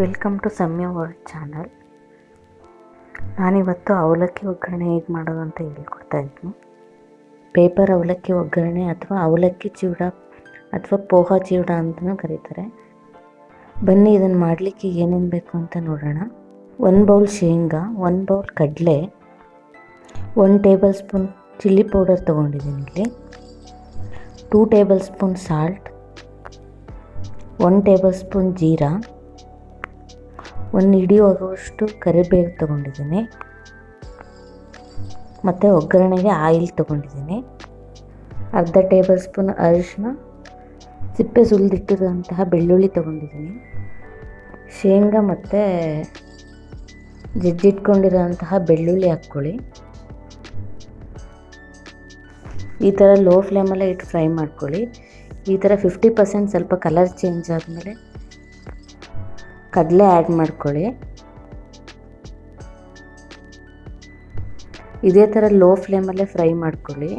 Welcome to Samya world channel. ನಾನಿವತ್ತು ಅವಲಕ್ಕಿ ಒಗ್ಗರಣೆ ಹೇಗೆ ಮಾಡೋದು ಅಂತ ಹೇಳ್ಕೊಡ್ತಾ ಇದ್ದೀನಿ. ಪೇಪರ್ ಅವಲಕ್ಕಿ ಒಗ್ಗರಣೆ ಅಥವಾ ಅವಲಕ್ಕಿ ಚಿವಡ ಅಥವಾ ಪೋಹ ಚಿವಡ ಅಂತಲೂ ಕರೀತಾರೆ. ಬನ್ನಿ ಇದನ್ನು ಮಾಡಲಿಕ್ಕೆ ಏನೇನು ಬೇಕು ಅಂತ ನೋಡೋಣ. ಒಂದು ಬೌಲ್ ಶೇಂಗಾ, ಒಂದು ಬೌಲ್ ಕಡಲೆ one tablespoon chilli powder ತೊಗೊಂಡಿದ್ದೀನಿ ಇಲ್ಲಿ. Two tablespoon salt one tablespoon jeera ಒಂದು ಹಿಡಿಯುವಾಗುವಷ್ಟು ಕರಿಬೇವು ತೊಗೊಂಡಿದ್ದೀನಿ. ಮತ್ತು ಒಗ್ಗರಣೆಗೆ ಆಯಿಲ್ ತೊಗೊಂಡಿದ್ದೀನಿ. ಅರ್ಧ ಟೇಬಲ್ ಸ್ಪೂನ್ ಅರಿಶಿನ ಸಿಪ್ಪೆ ಸುಲಿದಿಟ್ಟಿರುವಂತಹ ಬೆಳ್ಳುಳ್ಳಿ ತೊಗೊಂಡಿದ್ದೀನಿ. ಶೇಂಗಾ ಮತ್ತು ಜಜ್ಜಿಟ್ಕೊಂಡಿರೋಂತಹ ಬೆಳ್ಳುಳ್ಳಿ ಹಾಕ್ಕೊಳ್ಳಿ. ಈ ಥರ ಲೋ ಫ್ಲೇಮಲ್ಲೇ ಇಟ್ಟು ಫ್ರೈ ಮಾಡ್ಕೊಳ್ಳಿ. ಈ ಥರ ಫಿಫ್ಟಿ ಪರ್ಸೆಂಟ್ ಸ್ವಲ್ಪ ಕಲರ್ ಚೇಂಜ್ ಆದಮೇಲೆ ಕಡಲೆ ಆ್ಯಡ್ ಮಾಡ್ಕೊಳ್ಳಿ. ಇದೇ ಥರ ಲೋ ಫ್ಲೇಮಲ್ಲೇ ಫ್ರೈ ಮಾಡ್ಕೊಳ್ಳಿ.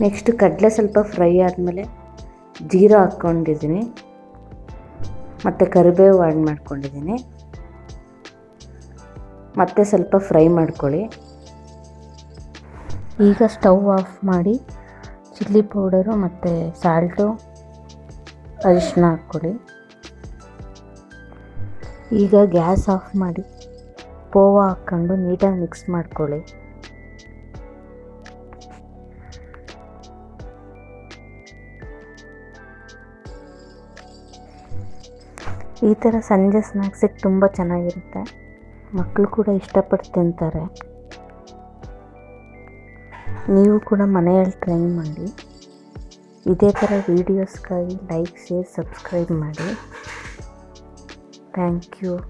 ನೆಕ್ಸ್ಟ್ ಕಡಲೆ ಸ್ವಲ್ಪ ಫ್ರೈ ಆದಮೇಲೆ ಜೀರಾ ಹಾಕ್ಕೊಂಡಿದ್ದೀನಿ. ಮತ್ತು ಕರಿಬೇವು ಆ್ಯಡ್ ಮಾಡ್ಕೊಂಡಿದ್ದೀನಿ. ಮತ್ತೆ ಸ್ವಲ್ಪ ಫ್ರೈ ಮಾಡ್ಕೊಳ್ಳಿ. ಈಗ ಸ್ಟವ್ ಆಫ್ ಮಾಡಿ ಚಿಲ್ಲಿ ಪೌಡರು ಮತ್ತು ಸಾಲ್ಟು ಅರಿಶಿನ ಹಾಕ್ಕೊಳ್ಳಿ. ಈಗ ಗ್ಯಾಸ್ ಆಫ್ ಮಾಡಿ ಪೋವ ಹಾಕ್ಕೊಂಡು ನೀಟಾಗಿ ಮಿಕ್ಸ್ ಮಾಡ್ಕೊಳ್ಳಿ. ಈ ಥರ ಸಂಜೆ ಸ್ನ್ಯಾಕ್ಸಿಗೆ ತುಂಬ ಚೆನ್ನಾಗಿರುತ್ತೆ. ಮಕ್ಕಳು ಕೂಡ ಇಷ್ಟಪಟ್ಟು ತಿಂತಾರೆ. ನೀವು ಕೂಡ ಮನೆಯಲ್ಲಿ ಟ್ರೈ ಮಾಡಿ. ಇದೇ ಥರ ವೀಡಿಯೋಸ್ಗಾಗಿ ಲೈಕ್ ಶೇರ್ ಸಬ್ಸ್ಕ್ರೈಬ್ ಮಾಡಿ. Thank you.